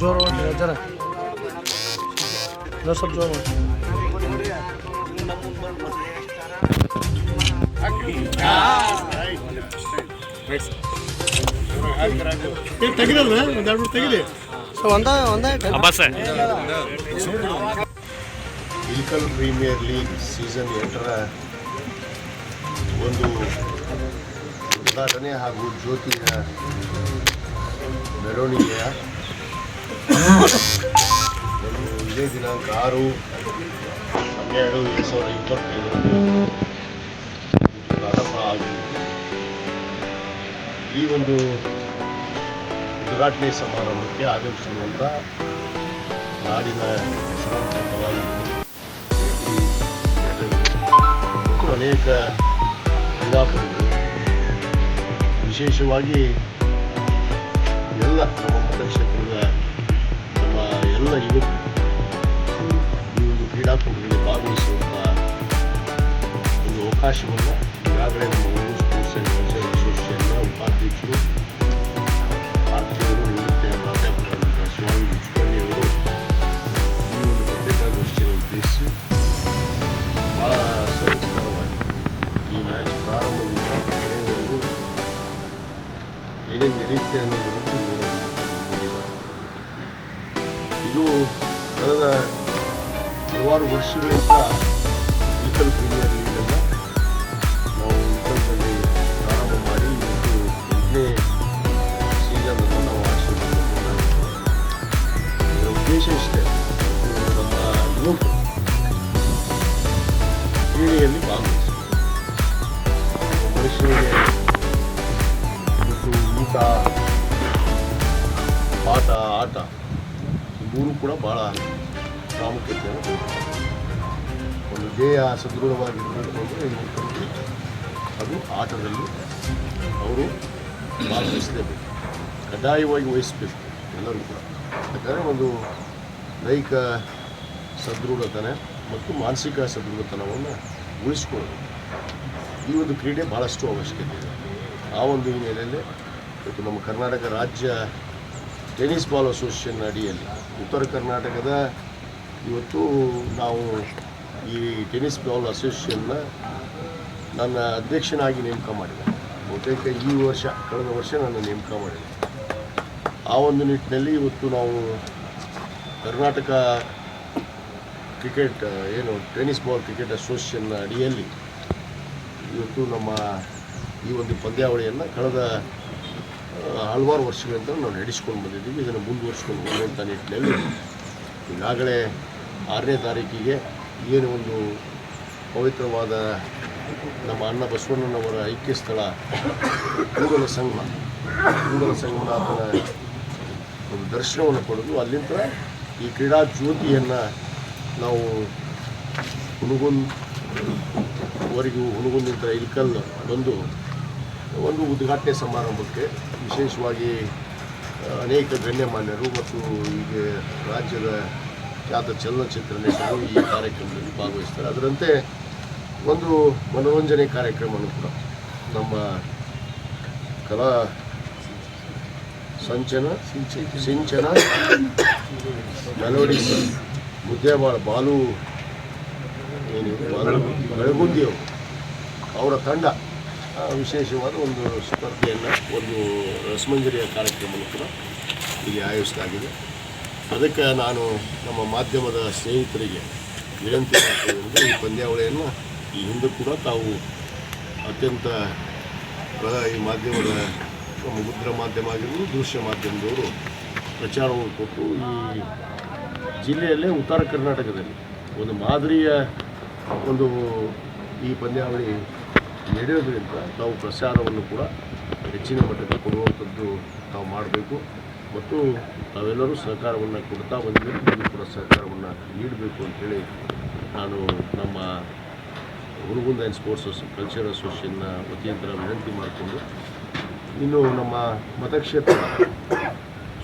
ಜೋರು ಮಾಡಿ ಜರ. ಇನ್ನೊಂದು ಸ್ವಲ್ಪ ಜೋರು ಮಾಡಿ ತೆಗಿದಲ್ವ ಒಂದು ಎರಡು ಮೂರು ತೆಗಿಲಿ ಸೊ ಒಂದ ಒಂದೇ ಇಲ್ಕಲ್ ಪ್ರೀಮಿಯರ್ ಲೀಗ್ ಸೀಸನ್ ಎಂಟರ ಒಂದು ಉದ್ಘಾಟನೆ ಹಾಗೂ ಜ್ಯೋತಿಯ ಮೆರವಣಿಗೆಯ ಇದೇ ದಿನಾಂಕ ಆರು ಹನ್ನೆರಡು ಎರಡು ಸಾವಿರದ ಇಪ್ಪತ್ತೈದು ಪ್ರಾರಂಭ ಆಗಿದೆ ಈ ಒಂದು ಉದ್ಘಾಟನೆ ಸಮಾರಂಭಕ್ಕೆ ಆಗಮಿಸಿರುವಂಥ ನಾಡಿನ ಅನೇಕ ಕ್ರೀಡಾಪಟುಗಳು ವಿಶೇಷವಾಗಿ ಎಲ್ಲ ನಮ್ಮ のリブ리라토브의 마음이 있으니까 오늘 오카시보나 라그레모 우스포센 원세 이소시에나 우파티치로 ಇದು ಕಳೆದ ಹಲವಾರು ವರ್ಷಗಳಿಂದ ವಿಕಲ್ ಪ್ರೀಮಿಯರ್ ಲೀಗನ್ನು ನಾವು ವಿಕಲ್ಪಲ್ಲಿ ಪ್ರಾರಂಭ ಮಾಡಿ ಇವತ್ತು ಎಂಟನೇ ಸೀಸನನ್ನು ನಾವು ಇದರ ಉದ್ದೇಶ ಇಷ್ಟೇ. ನಮ್ಮ ಯುವಕರು ಕ್ರೀಡೆಯಲ್ಲಿ ಭಾಗವಹಿಸಬೇಕು ಮನುಷ್ಯನಿಗೆ ಊಟ, ಪಾಠ, ಆಟ ಮೂರು ಕೂಡ ಭಾಳ ಪ್ರಾಮುಖ್ಯತೆಯನ್ನು. ಒಂದು ದೇಹ ಸದೃಢವಾಗಿರಬೇಕು ಅದು ಆಟದಲ್ಲಿ ಅವರು ಭಾಗವಹಿಸಲೇಬೇಕು. ಕಡ್ಡಾಯವಾಗಿ ವಹಿಸಬೇಕು ಎಲ್ಲರೂ ಕೂಡ. ಯಾಕಂದರೆ ಒಂದು ದೈಹಿಕ ಸದೃಢತನ ಮತ್ತು ಮಾನಸಿಕ ಸದೃಢತನವನ್ನು ಉಳಿಸ್ಕೊಳ್ಳೋದು. ಈ ಒಂದು ಕ್ರೀಡೆ ಭಾಳಷ್ಟು ಅವಶ್ಯಕತೆ ಇದೆ. ಆ ಒಂದು ಹಿನ್ನೆಲೆಯಲ್ಲಿ ಇವತ್ತು ನಮ್ಮ ಕರ್ನಾಟಕ ರಾಜ್ಯ ಟೆನಿಸ್ ಬಾಲ್ ಅಸೋಸಿಯೇಷನ್ ಅಡಿಯಲ್ಲಿ ಉತ್ತರ ಕರ್ನಾಟಕದ ಇವತ್ತು ನಾವು ಈ ಟೆನ್ನಿಸ್ ಬಾಲ್ ಅಸೋಸಿಯೇಷನ್ನ ನನ್ನ ಅಧ್ಯಕ್ಷನಾಗಿ ನೇಮಕ ಮಾಡಿದೆ. ಬಹುತೇಕ ಈ ವರ್ಷ, ಕಳೆದ ವರ್ಷ ನನ್ನ ನೇಮಕ ಮಾಡಿದೆ. ಆ ಒಂದು ನಿಟ್ಟಿನಲ್ಲಿ ಇವತ್ತು ನಾವು ಕರ್ನಾಟಕ ಕ್ರಿಕೆಟ್, ಏನು ಟೆನಿಸ್ ಬಾಲ್ ಕ್ರಿಕೆಟ್ ಅಸೋಸಿಯೇಷನ್ನ ಅಡಿಯಲ್ಲಿ ಇವತ್ತು ನಮ್ಮ ಈ ಒಂದು ಪಂದ್ಯಾವಳಿಯನ್ನು ಕಳೆದ ಹಲವಾರು ವರ್ಷಗಳಿಂದ ನಾವು ನಡೆಸ್ಕೊಂಡು ಬಂದಿದ್ದೀವಿ. ಇದನ್ನು ಮುಂದುವರಿಸ್ಕೊಂಡು ಹೋಗುವಂಥ ನಿಟ್ಟಿನಲ್ಲಿ ಈಗಾಗಲೇ ಆರನೇ ತಾರೀಕಿಗೆ ಏನು ಒಂದು ಪವಿತ್ರವಾದ ನಮ್ಮ ಅಣ್ಣ ಬಸವಣ್ಣನವರ ಐಕ್ಯ ಸ್ಥಳ ಕೂಡಲ ಸಂಗಮ. ಕೂಡಲ ಸಂಗಮನಾಥನ ಒಂದು ದರ್ಶನವನ್ನು ಪಡೆದು ಅಲ್ಲಿಂದ ಈ ಕ್ರೀಡಾ ಜ್ಯೋತಿಯನ್ನು ನಾವು ಹುಣಗುಂದ್ ವರೆಗೂ ಹುಣಗುಂದಿಂದ ಇಲ್ಕಲ್ ಬಂದು ಒಂದು ಉದ್ಘಾಟನೆ ಸಮಾರಂಭಕ್ಕೆ ವಿಶೇಷವಾಗಿ ಅನೇಕ ಗಣ್ಯಮಾನ್ಯರು ಮತ್ತು ಈಗ ರಾಜ್ಯದ ಖ್ಯಾತ ಚಲನಚಿತ್ರ ನಟರು ಈ ಕಾರ್ಯಕ್ರಮದಲ್ಲಿ ಭಾಗವಹಿಸ್ತಾರೆ. ಅದರಂತೆ ಒಂದು ಮನೋರಂಜನೆ ಕಾರ್ಯಕ್ರಮವನ್ನು ಕೂಡ ನಮ್ಮ ಕಲಾ ಸಂಚನ, ಸಿಂಚನ, ಮೆಲೋಡಿ ಮುದ್ದೇಬಾಳ ಬಾಲು ಏನು ಬೆಳಗುಂದಿಯವರು ಅವರ ತಂಡ. ವಿಶೇಷವಾದ ಒಂದು ಸ್ಪರ್ಧೆಯನ್ನು, ಒಂದು ರಸಮಂಜರಿಯ ಕಾರ್ಯಕ್ರಮವನ್ನು ಕೂಡ ಇಲ್ಲಿ ಆಯೋಜಿಸಲಾಗಿದೆ. ಅದಕ್ಕೆ ನಾನು ನಮ್ಮ ಮಾಧ್ಯಮದ ಸ್ನೇಹಿತರಿಗೆ ವಿನಂತಿ ಈ ಪಂದ್ಯಾವಳಿಯನ್ನು ಈ ಹಿಂದೆ ಕೂಡ ತಾವು ಅತ್ಯಂತ ಈ ಮಾಧ್ಯಮದ ಮುದ್ರ ಮಾಧ್ಯಮ ಆಗಿರ್ಬೋದು, ದೃಶ್ಯ ಮಾಧ್ಯಮದವರು ಪ್ರಚಾರವನ್ನು ಕೊಟ್ಟು ಈ ಜಿಲ್ಲೆಯಲ್ಲೇ ಉತ್ತರ ಕರ್ನಾಟಕದಲ್ಲಿ ಒಂದು ಮಾದರಿಯ ಒಂದು ಈ ಪಂದ್ಯಾವಳಿ ನಡೆಯೋದ್ರಿಂದ ನಾವು ಪ್ರಸಾರವನ್ನು ಕೂಡ ಹೆಚ್ಚಿನ ಮಟ್ಟಕ್ಕೆ ಕೊಡುವಂಥದ್ದು ನಾವು ಮಾಡಬೇಕು. ಮತ್ತು ತಾವೆಲ್ಲರೂ ಸಹಕಾರವನ್ನು ಕೊಡ್ತಾ ನೀವು ಕೂಡ ಸಹಕಾರವನ್ನು ನೀಡಬೇಕು ಅಂತೇಳಿ ನಾನು ನಮ್ಮ ಹುರುಗುಂದ ಆ್ಯಂಡ್ ಸ್ಪೋರ್ಟ್ಸ್ ಕಲ್ಚರ್ ಅಸೋಸಿಯೇಷನ್ನ ವತಿಯಿಂದ ವಿನಂತಿ ಮಾಡಿಕೊಂಡು ಇನ್ನು ನಮ್ಮ ಮತಕ್ಷೇತ್ರ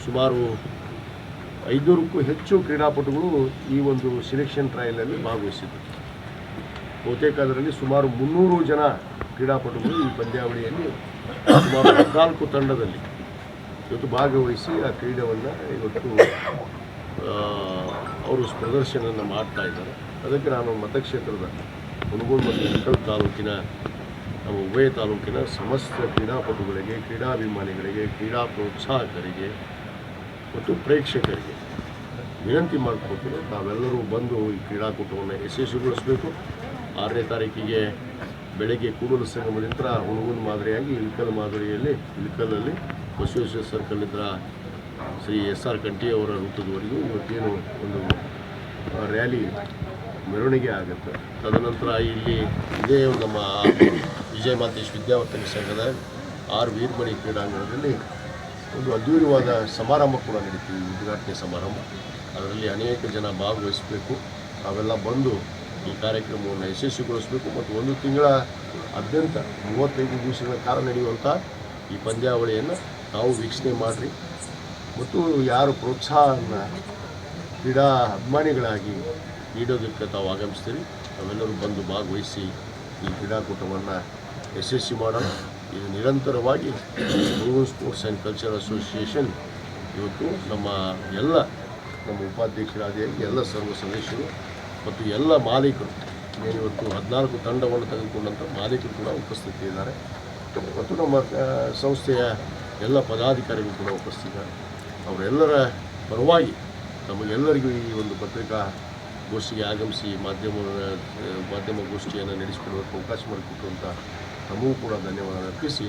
ಸುಮಾರು ಐನೂರಕ್ಕೂ ಹೆಚ್ಚು ಕ್ರೀಡಾಪಟುಗಳು ಈ ಒಂದು ಸಿಲೆಕ್ಷನ್ ಟ್ರಯಲಲ್ಲಿ ಭಾಗವಹಿಸಿದ್ದರು. ಬಹುತೇಕ ಅದರಲ್ಲಿ ಸುಮಾರು ಮುನ್ನೂರು ಜನ ಕ್ರೀಡಾಪಟುಗಳು ಈ ಪಂದ್ಯಾವಳಿಯಲ್ಲಿ ಸುಮಾರು ಹದಿನಾಲ್ಕು ತಂಡದಲ್ಲಿ ಇವತ್ತು ಭಾಗವಹಿಸಿ ಆ ಕ್ರೀಡೆಯನ್ನು ಇವತ್ತು ಅವರು ಪ್ರದರ್ಶನವನ್ನು ಮಾಡ್ತಾ ಇದ್ದಾರೆ. ಅದಕ್ಕೆ ನಾನು ಮತಕ್ಷೇತ್ರದ ಮುನಗೋಡು ಮತ್ತು ಇಳಕಲ್ ತಾಲೂಕಿನ, ನಮ್ಮ ಉಭಯ ತಾಲೂಕಿನ ಸಮಸ್ತ ಕ್ರೀಡಾಪಟುಗಳಿಗೆ, ಕ್ರೀಡಾಭಿಮಾನಿಗಳಿಗೆ, ಕ್ರೀಡಾ ಪ್ರೋತ್ಸಾಹಕರಿಗೆ ಮತ್ತು ಪ್ರೇಕ್ಷಕರಿಗೆ ವಿನಂತಿ ಮಾಡಿಕೊಟ್ಟು ತಾವೆಲ್ಲರೂ ಬಂದು ಈ ಕ್ರೀಡಾಕೂಟವನ್ನು ಯಶಸ್ವಿಗೊಳಿಸಬೇಕು. ಆರನೇ ತಾರೀಕಿಗೆ ಬೆಳಗ್ಗೆ ಕೂಡಲು ಸಂಗಮದಿಂದ ಹುಣಗುನ್ ಮಾದರಿಯಾಗಿ ಇಳಕಲ್ ಮಾದರಿಯಲ್ಲಿ ಇಳಕಲಲ್ಲಿ ಬಸವೇಶ್ವರ ಸರ್ಕಲ್ನಿಂದ ಶ್ರೀ ಎಸ್ ಆರ್ ಕಂಠಿಯವರ ವೃತ್ತದವರೆಗೂ ಇವತ್ತೇನು ಒಂದು ರ್ಯಾಲಿ ಮೆರವಣಿಗೆ ಆಗುತ್ತೆ. ತದನಂತರ ಇಲ್ಲಿ ಇದೇ ನಮ್ಮ ವಿಜಯ ಮಾತೇಶ್ ವಿದ್ಯಾವರ್ಧನ ಸಂಘದ ಆರ್ ವೀರ್ಮಣಿ ಕ್ರೀಡಾಂಗಣದಲ್ಲಿ ಒಂದು ಅದ್ಧೂರಿವಾದ ಸಮಾರಂಭ ಕೂಡ ನಡೀತೀವಿ ಉದ್ಘಾಟನೆ ಸಮಾರಂಭ. ಅದರಲ್ಲಿ ಅನೇಕ ಜನ ಭಾಗವಹಿಸಬೇಕು. ಅವೆಲ್ಲ ಬಂದು ಈ ಕಾರ್ಯಕ್ರಮವನ್ನು ಯಶಸ್ವಿಗೊಳಿಸಬೇಕು ಮತ್ತು ಒಂದು ತಿಂಗಳ ಅದ್ಯಂತ ಮೂವತ್ತೈದು ದಿವಸಗಳ ಕಾಲ ನಡೆಯುವಂಥ ಈ ಪಂದ್ಯಾವಳಿಯನ್ನು ನಾವು ವೀಕ್ಷಣೆ ಮಾಡಿರಿ. ಮತ್ತು ಯಾರು ಪ್ರೋತ್ಸಾಹವನ್ನು ಕ್ರೀಡಾ ಅಭಿಮಾನಿಗಳಾಗಿ ನೀಡೋದಕ್ಕೆ ತಾವು ಆಗಮಿಸ್ತೀರಿ, ನಾವೆಲ್ಲರೂ ಬಂದು ಭಾಗವಹಿಸಿ ಈ ಕ್ರೀಡಾಕೂಟವನ್ನು ಯಶಸ್ವಿ ಮಾಡೋಣ. ಇದು ನಿರಂತರವಾಗಿ ಹುಡುಗರು ಸ್ಪೋರ್ಟ್ಸ್ ಆ್ಯಂಡ್ ಕಲ್ಚರ್ ಅಸೋಸಿಯೇಷನ್ ಇವತ್ತು ನಮ್ಮ ಎಲ್ಲ ನಮ್ಮ ಉಪಾಧ್ಯಕ್ಷರಾದಿಯಾಗಿ ಎಲ್ಲ ಸರ್ವ ಸದಸ್ಯರು ಮತ್ತು ಎಲ್ಲ ಮಾಲೀಕರು ಇವತ್ತು ಹದಿನಾಲ್ಕು ತಂಡವನ್ನು ತೆಗೆದುಕೊಂಡಂಥ ಮಾಲೀಕರು ಕೂಡ ಉಪಸ್ಥಿತಿ ಇದ್ದಾರೆ. ಮತ್ತು ನಮ್ಮ ಸಂಸ್ಥೆಯ ಎಲ್ಲ ಪದಾಧಿಕಾರಿಗಳು ಕೂಡ ಉಪಸ್ಥಿತಿದ್ದಾರೆ ಅವರೆಲ್ಲರ ಪರವಾಗಿ ನಮಗೆಲ್ಲರಿಗೂ ಈ ಒಂದು ಪತ್ರಿಕಾ ಗೋಷ್ಠಿಗೆ ಆಗಮಿಸಿ ಮಾಧ್ಯಮ ಮಾಧ್ಯಮ ಗೋಷ್ಠಿಯನ್ನು ನಡೆಸಿಕೊಡೋದಕ್ಕೆ ಅವಕಾಶ ಮಾಡಿಕೊಟ್ಟಂಥ ತಮಗೂ ಕೂಡ ಧನ್ಯವಾದ ಅರ್ಪಿಸಿ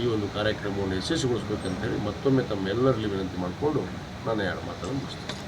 ಈ ಒಂದು ಕಾರ್ಯಕ್ರಮವನ್ನು ಯಶಸ್ವಿಗೊಳಿಸಬೇಕಂತೇಳಿ ಮತ್ತೊಮ್ಮೆ ತಮ್ಮೆಲ್ಲರಲ್ಲಿ ವಿನಂತಿ ಮಾಡಿಕೊಂಡು ನಾನು ಎರಡು ಮಾತನ್ನು ಮುಗಿಸ್ತೀನಿ.